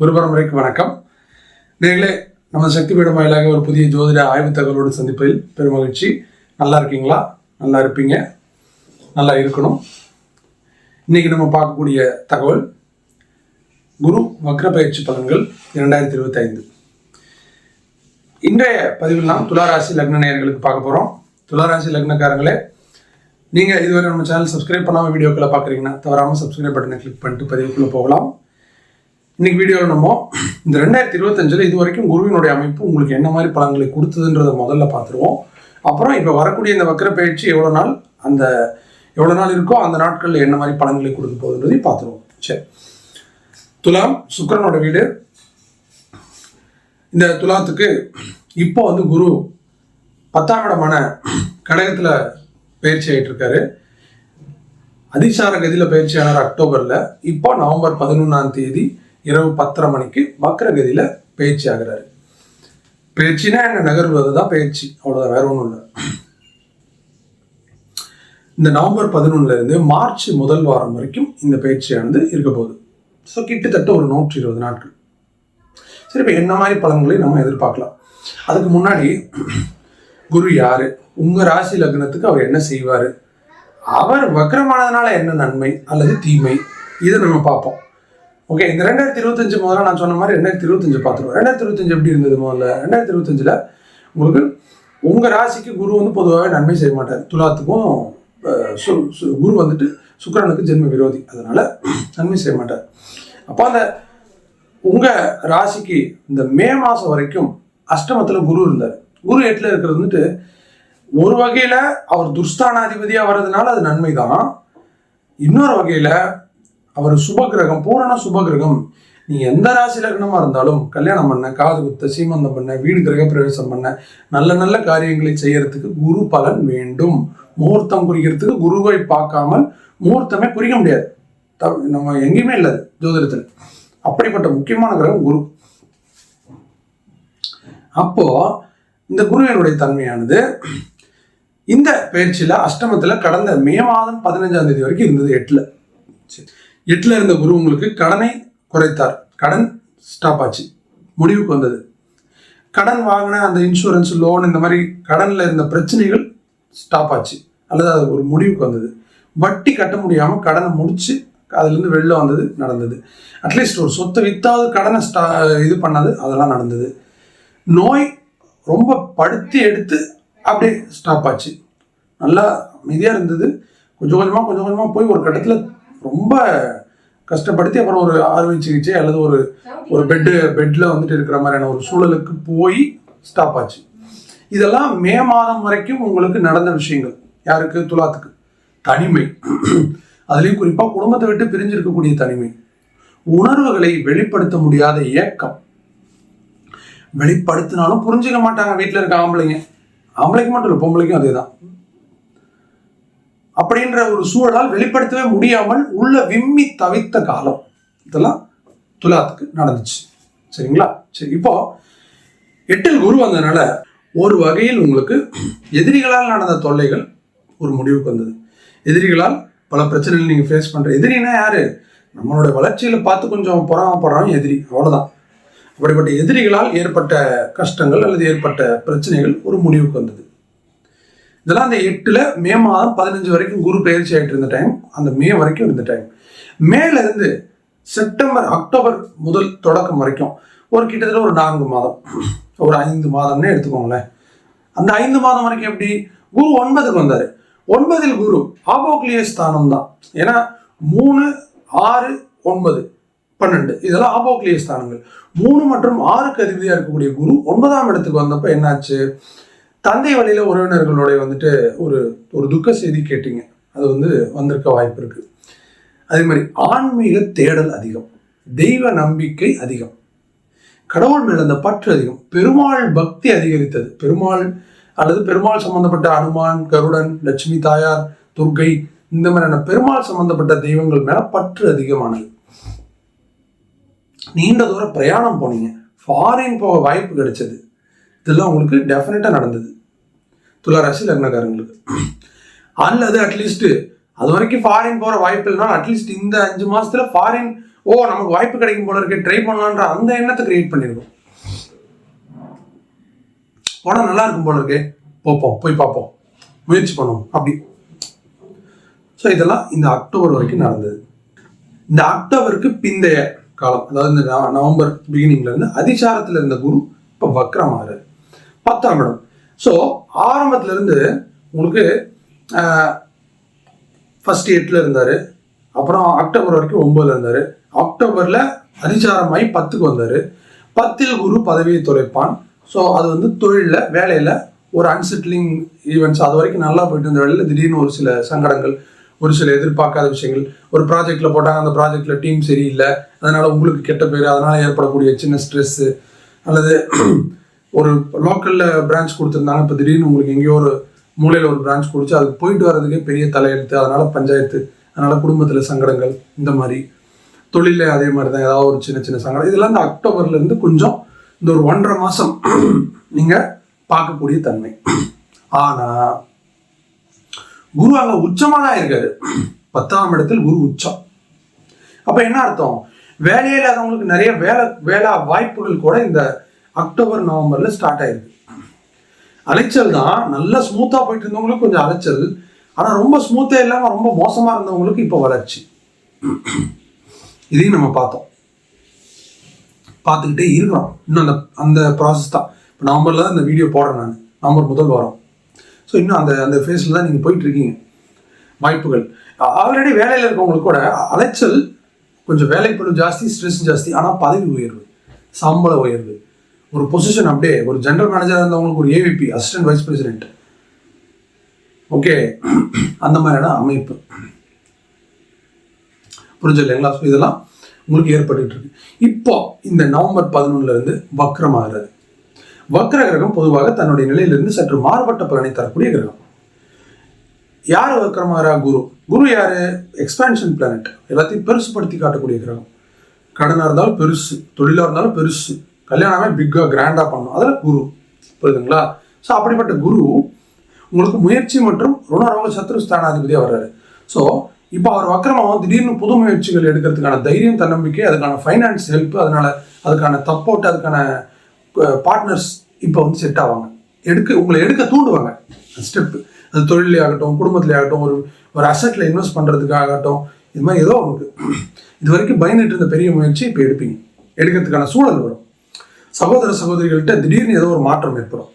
குரு பரம்பரைக்கு வணக்கம். நேர்களே நம்ம சக்தி பீடம் வாயிலாக ஒரு புதிய ஜோதிட ஆய்வு தகவலோடு சந்திப்பதில் பெருமகிழ்ச்சி நல்லா இருக்கீங்களா? நல்லா இருப்பீங்க. நல்லா இருக்கணும். இன்னைக்கு நம்ம பார்க்கக்கூடிய தகவல் குரு வக்ர பயிற்சி பலன்கள் இரண்டாயிரத்தி இருபத்தி ஐந்து இன்றைய பதிவில் நாம் துளாராசி லக்ன நேயர்களுக்கு பார்க்க போகிறோம் துளாராசி லக்னக்காரங்களே நீங்கள் இதுவரை நம்ம சேனல் சப்ஸ்கிரைப் பண்ணாமல் வீடியோக்களை பார்க்குறீங்கன்னா தவறாமல் சப்ஸ்கிரைப் பட்டனை கிளிக் பண்ணிட்டு பதிவுக்குள்ளே போகலாம். இன்னைக்கு வீடியோவில் நம்ம இந்த ரெண்டாயிரத்தி இருபத்தஞ்சில் இது வரைக்கும் குருவினுடைய அமைப்பு உங்களுக்கு என்ன மாதிரி பலன்களை கொடுத்ததுன்றதை முதல்ல பார்த்துருவோம். அப்புறம் இப்போ வரக்கூடிய இந்த வக்கர பயிற்சி எவ்வளோ நாள் அந்த எவ்வளோ நாள் இருக்கோ அந்த நாட்களில் என்ன மாதிரி பலன்களை கொடுக்க போகுதுன்றதையும் பார்த்துருவோம். சரி. துலாம் சுக்கிரனோட வீடு. இந்த துலாத்துக்கு இப்போ வந்து குரு பத்தாம் இடமான கடகத்தில் பயிற்சி ஆகிட்டு இருக்காரு அதிசார கதியில் பயிற்சி ஆனார் அக்டோபரில். இப்போ நவம்பர் பதினொன்றாம் தேதி இரவு பத்தரை மணிக்கு வக்ர பேச்சு ஆகிறாரு. பேச்சுனா என்ன? நகர்வது தான் பயிற்சி அவ்வளோதான் வேற ஒன்றும் இல்லை. இந்த நவம்பர் பதினொன்னுல இருந்து மார்ச் முதல் வாரம் வரைக்கும் இந்த பயிற்சியானது இருக்க போகுது. ஸோ கிட்டத்தட்ட ஒரு நூற்றி இருபது நாட்கள். சரி இப்போ என்ன மாதிரி பலன்களை நம்ம எதிர்பார்க்கலாம்? அதுக்கு முன்னாடி குரு யாரு? உங்க ராசி லக்னத்துக்கு அவர் என்ன செய்வார்? அவர் வக்கரமானதுனால என்ன நன்மை அல்லது தீமை? இதை நம்ம பார்ப்போம். ஓகே இந்த ரெண்டாயிரத்தி இருபத்தஞ்சு முதல்ல நான் சொன்ன மாதிரி ரெண்டாயிரத்தி இருபத்தஞ்சு பார்த்துருவோம். ரெண்டாயிரத்தி இருபத்தஞ்சு எப்படி இருந்தது முதல்ல? ரெண்டாயிரத்தி இருபத்தஞ்சில் உங்களுக்கு உங்கள் ராசிக்கு குரு வந்து பொதுவாகவே நன்மை செய்ய மாட்டார். துலாத்துக்கும் சு- குரு வந்துட்டு சுக்கரனுக்கு ஜென்ம விரோதி. அதனால நன்மை செய்ய மாட்டார். அப்போ அந்த உங்கள் ராசிக்கு இந்த மே மாதம் வரைக்கும் அஷ்டமத்தில் குரு இருந்தார். குரு எட்டில் இருக்கிறது வந்துட்டு ஒரு வகையில் அவர் துர்ஸ்தானாதிபதியாக வர்றதுனால அது நன்மை தான் இன்னொரு வகையில் அவர் சுபகிரகம் பூரண சுபகிரகம். நீ எந்த ராசி லக்னமா இருந்தாலும் கல்யாணம் பண்ண காது குத்த சீமந்தம் பண்ண வீடு கிரக பிரவேசம் பண்ண. நல்ல நல்ல காரியங்களை செய்யறதுக்கு குரு பலன் வேண்டும். முகூர்த்தம் குறிக்கிறதுக்கு குருவை பார்க்காமல் முகூர்த்தமே குறிக்க முடியாது. த- நம்ம எங்கேயுமே இல்லை ஜோதிடத்தில். அப்படிப்பட்ட முக்கியமான கிரகம் குரு. அப்போ இந்த குருவினுடைய தன்மையானது இந்த பயிற்சியில அஷ்டமத்துல கடந்த மே மாதம் பதினஞ்சாம் தேதி வரைக்கும் இருந்தது எட்டுல. சரி. எட்டில் இருந்த குரு உங்களுக்கு கடனை குறைத்தார். கடன் ஸ்டாப் ஆச்சு. முடிவுக்கு வந்தது. கடன் வாங்கின அந்த இன்சூரன்ஸ் லோன் இந்த மாதிரி கடனில் இருந்த பிரச்சனைகள் ஸ்டாப் ஆச்சு. அல்லது அது ஒரு முடிவுக்கு வந்தது. வட்டி கட்ட முடியாமல் கடனை முடித்து அதுலேருந்து வெளில வந்தது நடந்தது. அட்லீஸ்ட் ஒரு சொத்தை வித்தாவது கடனை ஸ்டா இது பண்ணது அதெல்லாம் நடந்தது. நோய் ரொம்ப படுத்தி எடுத்து அப்படியே ஸ்டாப் ஆச்சு. நல்லா அமைதியாக இருந்தது. கொஞ்சம் கொஞ்சமாக கொஞ்சம் கொஞ்சமாக போய் ஒரு கட்டத்தில் ரொம்ப கஷ்டப்படுத்தி அப்புறம் ஒரு அறுவை சிகிச்சை அல்லது ஒரு ஒரு பெட்டு பெட்டில் வந்துட்டு இருக்கிற மாதிரியான ஒரு சூழலுக்கு போய் ஸ்டாப் ஆச்சு. இதெல்லாம் மே மாதம் வரைக்கும் உங்களுக்கு நடந்த விஷயங்கள். யாருக்கு? துலாத்துக்கு. தனிமை. அதுலேயும் குறிப்பாக குடும்பத்தை விட்டு பிரிஞ்சிருக்கக்கூடிய தனிமை. உணர்வுகளை வெளிப்படுத்த முடியாத ஏக்கம். வெளிப்படுத்தினாலும் புரிஞ்சுக்க மாட்டாங்க. வீட்டில் இருக்க ஆம்பளைங்க. ஆம்பளைக்கு மட்டும் இல்லை பொம்பளைக்கும் அதே தான் அப்படின்ற ஒரு சூழலால் வெளிப்படுத்தவே முடியாமல் உள்ள விம்மி தவித்த காலம். இதெல்லாம் துலாத்துக்கு நடந்துச்சு. சரிங்களா? சரி இப்போ எட்டில் குரு வந்ததுனால ஒரு வகையில் உங்களுக்கு எதிரிகளால் நடந்த தொல்லைகள் ஒரு முடிவுக்கு வந்தது. எதிரிகளால் பல பிரச்சனைகள் நீங்கள் ஃபேஸ் பண்ணுற எதிரினா யாரு? நம்மளோட வளர்ச்சியில் பார்த்து கொஞ்சம் பொறாமப்படுறவன் எதிரி. அவ்வளோதான் அப்படிப்பட்ட எதிரிகளால் ஏற்பட்ட கஷ்டங்கள் அல்லது ஏற்பட்ட பிரச்சனைகள் ஒரு முடிவுக்கு வந்தது. இதெல்லாம் அந்த எட்டுல மே மாதம் பதினஞ்சு வரைக்கும் குரு பயிற்சி ஆகிட்டு இருந்த டைம் அந்த மே வரைக்கும் இருந்த டைம் மேல இருந்து செப்டம்பர் அக்டோபர் முதல் தொடக்கம் வரைக்கும் ஒரு கிட்டத்தட்ட ஒரு நான்கு மாதம் ஒரு ஐந்து மாதம்னு எடுத்துக்கோங்களேன். அந்த ஐந்து மாதம் வரைக்கும் எப்படி? குரு ஒன்பதுக்கு வந்தாரு. ஒன்பதில் குரு ஆபோக்லிய ஸ்தானம் தான். ஏன்னா மூணு ஆறு ஒன்பது பன்னெண்டு இதெல்லாம் ஆபோக்லிய ஸ்தானங்கள். மூணு மற்றும் ஆறுக்கு அதிபதியாக இருக்கக்கூடிய குரு ஒன்பதாம் இடத்துக்கு வந்தப்ப என்னாச்சு? தந்தை வழியில உறவினர்களுடைய வந்துட்டு ஒரு ஒரு துக்க செய்தி கேட்டீங்க. அது வந்து வந்திருக்க வாய்ப்பு இருக்கு. அதே மாதிரி ஆன்மீக தேடல் அதிகம். தெய்வ நம்பிக்கை அதிகம். கடவுள் மேல அந்த பற்று அதிகம். பெருமாள் பக்தி அதிகரித்தது. பெருமாள் அல்லது பெருமாள் சம்பந்தப்பட்ட அனுமான் கருடன் லட்சுமி தாயார் துர்கை இந்த மாதிரியான பெருமாள் சம்பந்தப்பட்ட தெய்வங்கள் மேல பற்று அதிகமானது. நீண்ட தூரம் பிரயாணம் போனீங்க. ஃபாரின் போக வாய்ப்பு கிடைச்சது. இதெல்லாம் உங்களுக்கு டெஃபினட்டாக நடந்தது. துளாராசி லக்னக்காரங்களுக்கு. அல்லது அட்லீஸ்ட் அது வரைக்கும் ஃபாரின் போகிற வாய்ப்பு இல்லைனா அட்லீஸ்ட் இந்த அஞ்சு மாசத்துல ஃபாரின் ஓ நமக்கு வாய்ப்பு கிடைக்கும் போல இருக்கு ட்ரை பண்ணலான்ற அந்த எண்ணத்தை கிரியேட் பண்ணிருக்கோம். போனால் நல்லா இருக்கும் போல இருக்கு போப்போம் போய் பார்ப்போம் முயற்சி பண்ணுவோம் அப்படி. ஸோ இதெல்லாம் இந்த அக்டோபர் வரைக்கும் நடந்தது. இந்த அக்டோபருக்கு பிந்தைய காலம் அதாவது இந்த நவம்பர் பிகினிங்ல இருந்து அதிசாரத்தில் இருந்த குரு இப்போ வக்ரமாகிறார். பத்தாம் இடம். ஸோ ஆரம்பத்துலேருந்து உங்களுக்கு ஃபஸ்ட் எட்டில் இருந்தார். அப்புறம் அக்டோபர் வரைக்கும் ஒம்பதில் இருந்தார். அக்டோபரில் அதிசாரமாகி பத்துக்கு வந்தார். பத்தில் குரு பதவியை தொலைப்பான் ஸோ அது வந்து தொழிலில் வேலையில் ஒரு அன்செட்டிலிங் ஈவெண்ட்ஸ் அது வரைக்கும் நல்லா போயிட்டு இருந்த வேலையில் திடீர்னு ஒரு சில சங்கடங்கள் ஒரு சில எதிர்பார்க்காத விஷயங்கள். ஒரு ப்ராஜெக்டில் போட்டாங்க அந்த ப்ராஜெக்டில் டீம் சரியில்லை. அதனால் உங்களுக்கு கெட்ட பேர் அதனால் ஏற்படக்கூடிய சின்ன ஸ்ட்ரெஸ்ஸு அல்லது ஒரு லோக்கல்ல பிரான்ச் கொடுத்துருந்தாங்க இப்போ திடீர்னு உங்களுக்கு எங்கேயோ ஒரு மூலையில் ஒரு பிரான்ச் கொடுத்து அதுக்கு போயிட்டு வர்றதுக்கே பெரிய தலையெழுத்து. அதனால பஞ்சாயத்து அதனால குடும்பத்தில் சங்கடங்கள் இந்த மாதிரி. தொழிலில் அதே மாதிரி தான் ஏதாவது ஒரு சின்ன சின்ன சங்கடம். இதெல்லாம் இந்த அக்டோபர்ல இருந்து கொஞ்சம் இந்த ஒரு ஒன்றரை மாசம் நீங்க பார்க்கக்கூடிய தன்மை. ஆனா குரு அங்க உச்சமாக தான் இருக்காரு. பத்தாம் இடத்தில் குரு உச்சம். அப்போ என்ன அர்த்தம்? வேலையே இல்லாதவங்களுக்கு நிறைய வேலை வேலை வாய்ப்புகள் கூட இந்த அக்டோபர் நவம்பர்ல ஸ்டார்ட் ஆயிருக்கு. அலைச்சல் தான். நல்லா ஸ்மூத்தா போயிட்டு இருந்தவங்களுக்கு கொஞ்சம் அலைச்சல். ஆனா ரொம்ப ஸ்மூத்தாக இல்லாம ரொம்ப மோசமா இருந்தவங்களுக்கு இப்போ வளர்ச்சி. இதையும் நம்ம பார்த்தோம். பார்த்துக்கிட்டே இருக்கிறோம். இன்னும் அந்த அந்த ப்ராசஸ் தான். இப்போ நவம்பரில் தான் இந்த வீடியோ போடுறேன் நான். நவம்பர் முதல் வாரம். ஸோ இன்னும் அந்த அந்த ஃபேஸில் தான் நீங்கள் போயிட்டு இருக்கீங்க. வாய்ப்புகள். ஆல்ரெடி வேலையில் இருக்கவங்களுக்கு கூட அலைச்சல் கொஞ்சம் வேலைப்பளு ஜாஸ்தி ஸ்ட்ரெஸ் ஜாஸ்தி. ஆனால் பதவி உயர்வு சம்பள உயர்வு. ஒரு பொசிஷன் அப்படியே ஒரு ஜென்ரல் மேனேஜராக இருந்தவங்களுக்கு ஒரு AVP assistant vice president okay அந்த மாதிரியான அமைப்பு. புரிஞ்சு இல்லைங்களா ஸோ இதெல்லாம் உங்களுக்கு ஏற்பட்டுட்டு இருக்கு. இப்போ இந்த நவம்பர் பதினொன்னுல இருந்து வக்ரமாகிறது வக்ர கிரகம் பொதுவாக தன்னுடைய நிலையிலிருந்து சற்று மாறுபட்ட பலனை தரக்கூடிய கிரகம். யார் வக்ரமாகிறா? குரு. குரு யாரு? எக்ஸ்பான்ஷன் பிளானட் எல்லாத்தையும் பெருசுப்படுத்தி காட்டக்கூடிய கிரகம். கடனாக இருந்தாலும் பெருசு தொழிலாக இருந்தாலும் பெருசு. கல்யாணமே பிக்காக கிராண்டாக பண்ணணும். அதில் குரு. புரியுதுங்களா? ஸோ அப்படிப்பட்ட குரு உங்களுக்கு முயற்சி மற்றும் ருணரோக சத்ரு ஸ்தானாதிபதியாக வர்றாரு. ஸோ இப்போ அவர் வக்கரமாகவும் திடீர்னு புது முயற்சிகள் எடுக்கிறதுக்கான தைரியம் தன்னம்பிக்கை அதுக்கான ஃபைனான்ஸ் ஹெல்ப் அதனால அதுக்கான சப்போர்ட் அதுக்கான பார்ட்னர்ஸ் இப்போ வந்து செட் ஆவாங்க. எடுக்க உங்களை எடுக்க தூண்டுவாங்க. ஸ்டெப்பு அது தொழிலே ஆகட்டும் குடும்பத்திலே ஆகட்டும் ஒரு ஒரு அசெட்டில் இன்வெஸ்ட் பண்ணுறதுக்காகட்டும் இது மாதிரி ஏதோ உங்களுக்கு இது வரைக்கும் பயந்துட்டு இருந்த பெரிய முயற்சி இப்போ எடுப்பீங்க. எடுக்கிறதுக்கான சூழல் வரும். சகோதர சகோதரிகள்கிட்ட திடீர்னு ஏதோ ஒரு மாற்றம் ஏற்படும்.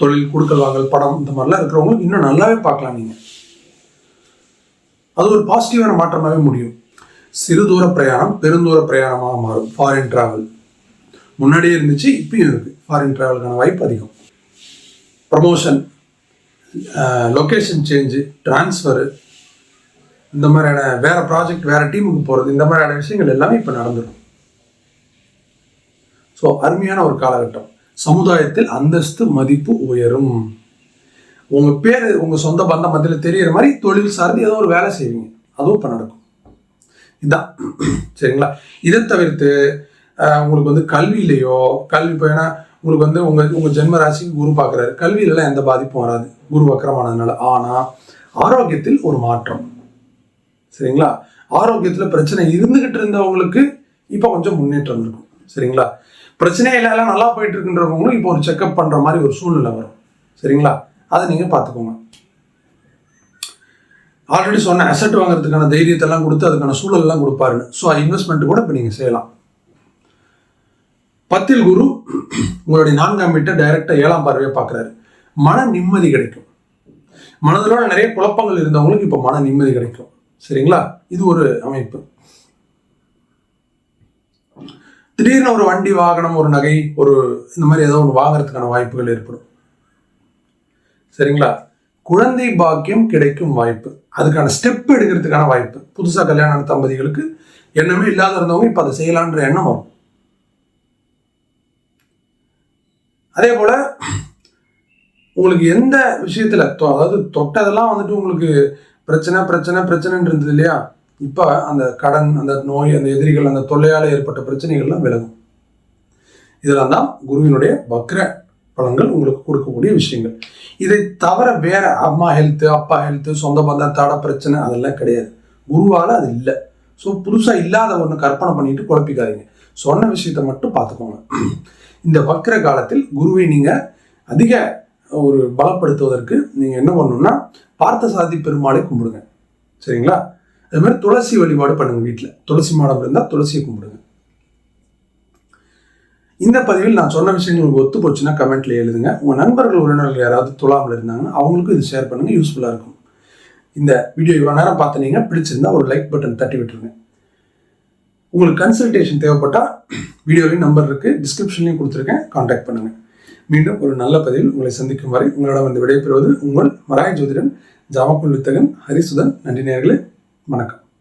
தொழில் குடுக்கல் வாங்கல் படம் இந்த மாதிரிலாம் இருக்கிறவங்களுக்கு இன்னும் நல்லாவே பார்க்கலாம் நீங்கள் அது ஒரு பாசிட்டிவான மாற்றமாகவே முடியும். சிறு தூர பிரயாணம் பெருந்தூர பிரயாணமாக மாறும். ஃபாரின் டிராவல் முன்னாடியே இருந்துச்சு இப்பயும் இருக்குது ஃபாரின் டிராவலுக்கான வாய்ப்பு அதிகம். ப்ரமோஷன் லொக்கேஷன் சேஞ்சு ட்ரான்ஸ்ஃபரு இந்த மாதிரியான வேற ப்ராஜெக்ட் வேறு டீமுக்கு போகிறது இந்த மாதிரியான விஷயங்கள் எல்லாமே இப்போ நடந்துடும். ஸோ அருமையான ஒரு காலகட்டம். சமுதாயத்தில் அந்தஸ்து மதிப்பு உயரும். உங்கள் பேர் உங்கள் சொந்த பந்தம் மத்தியில் தெரிகிற மாதிரி தொழில் சார்ந்து ஏதோ ஒரு வேலை செய்வீங்க. அதுவும் இப்போ நடக்கும். இதான். சரிங்களா? இதை தவிர்த்து உங்களுக்கு வந்து கல்வியிலையோ கல்வி இப்போ ஏன்னா உங்களுக்கு வந்து உங்கள் உங்கள் ஜென்ம ராசிக்கு குரு பார்க்குறாரு கல்வியிலலாம் எந்த பாதிப்பும் வராது. குரு வக்கரமானதுனால. ஆனால் ஆரோக்கியத்தில் ஒரு மாற்றம். சரிங்களா? ஆரோக்கியத்தில் பிரச்சனை இருந்துகிட்டு இருந்தவங்களுக்கு இப்போ கொஞ்சம் முன்னேற்றம் இருக்கும். சரிங்களா? பிரச்சனையே இல்லை நல்லா போயிட்டு இருக்குன்றவங்களும் இப்போ ஒரு செக்அப் பண்ற மாதிரி ஒரு சூழ்நிலை வரும். சரிங்களா? அதை நீங்க பார்த்துக்கோங்க. ஆல்ரெடி சொன்ன அசெட் வாங்குறதுக்கான தைரியத்தெல்லாம் கொடுத்து அதுக்கான சூழல் எல்லாம் கொடுப்பாருன்னு ஸோ இன்வெஸ்ட்மெண்ட் கூட இப்போ நீங்க செய்யலாம். பத்தில் குரு உங்களுடைய நான்காம் வீட்டை டைரக்டா ஏழாம் பார்வையை பார்க்குறாரு. மன நிம்மதி கிடைக்கும். மனதிலோட நிறைய குழப்பங்கள் இருந்தவங்களுக்கு இப்போ மன நிம்மதி கிடைக்கும். சரிங்களா? இது ஒரு அமைப்பு. திடீர்னு ஒரு வண்டி வாகனம் ஒரு நகை ஒரு இந்த மாதிரி ஏதோ ஒன்று வாங்குறதுக்கான வாய்ப்புகள் ஏற்படும். சரிங்களா? குழந்தை பாக்கியம் கிடைக்கும் வாய்ப்பு. அதுக்கான ஸ்டெப் எடுக்கிறதுக்கான வாய்ப்பு. புதுசாக கல்யாணம் தம்பதிகளுக்கு எண்ணமே இல்லாத இருந்தவங்க இப்போ அதை செய்யலான்ற எண்ணம் வரும். அதே போல் உங்களுக்கு எந்த விஷயத்தில் தொ- அதாவது தொட்டதெல்லாம் வந்துட்டு உங்களுக்கு பிரச்சனை பிரச்சனை பிரச்சனைன்னு இருந்தது இல்லையா? இப்போ அந்த கடன் அந்த நோய் அந்த எதிரிகள் அந்த தொல்லையால் ஏற்பட்ட பிரச்சனைகள்லாம் விலகும். இதெல்லாம் தான் குருவினுடைய வக்ர பலன்கள் உங்களுக்கு கொடுக்கக்கூடிய விஷயங்கள். இதை தவிர வேற அம்மா ஹெல்த்து அப்பா ஹெல்த்து சொந்த பந்தம் தட பிரச்சனை அதெல்லாம் கிடையாது. குருவால அது இல்லை. ஸோ புதுசாக இல்லாத ஒன்று கற்பனை பண்ணிட்டு குழப்பிக்காதீங்க. சொன்ன விஷயத்தை மட்டும் பார்த்துக்கோங்க. இந்த வக்ர காலத்தில் குருவை நீங்கள் அதிக ஒரு பலப்படுத்துவதற்கு நீங்கள் என்ன பண்ணணும்னா பார்த்த சாதி பெருமாளை கும்பிடுங்க. சரிங்களா? அது மாதிரி துளசி வழிபாடு பண்ணுங்க வீட்டில் துளசி மாடம் இருந்தால் துளசியை கும்பிடுங்க. இந்த பதிவில் நான் சொன்ன விஷயங்கள் உங்களுக்கு ஒத்து போச்சுன்னா கமெண்ட்ல எழுதுங்க. உங்கள் நண்பர்கள் உறவினர்கள் யாராவது துலாமல் இருந்தாங்கன்னா அவங்களுக்கும் இது ஷேர் பண்ணுங்க யூஸ்ஃபுல்லாக இருக்கும். இந்த வீடியோ இவ்வளோ நேரம் பார்த்தீங்க பிடிச்சிருந்தா ஒரு லைக் பட்டன் தட்டி விட்டுருங்க. உங்களுக்கு கன்சல்டேஷன் தேவைப்பட்டால் வீடியோலையும் நம்பர் இருக்குது டிஸ்கிரிப்ஷன்லையும் கொடுத்துருக்கேன் காண்டாக்ட் பண்ணுங்கள் மீண்டும் ஒரு நல்ல பதிவில் உங்களை சந்திக்கும் வரை உங்களிடம் வந்து விடைபெறுவது உங்கள் மராய ஜோதிடன் ஜாமக்குள் வித்தகன் ஹரிசுதன் நன்றி நேர்களே வணக்கம்.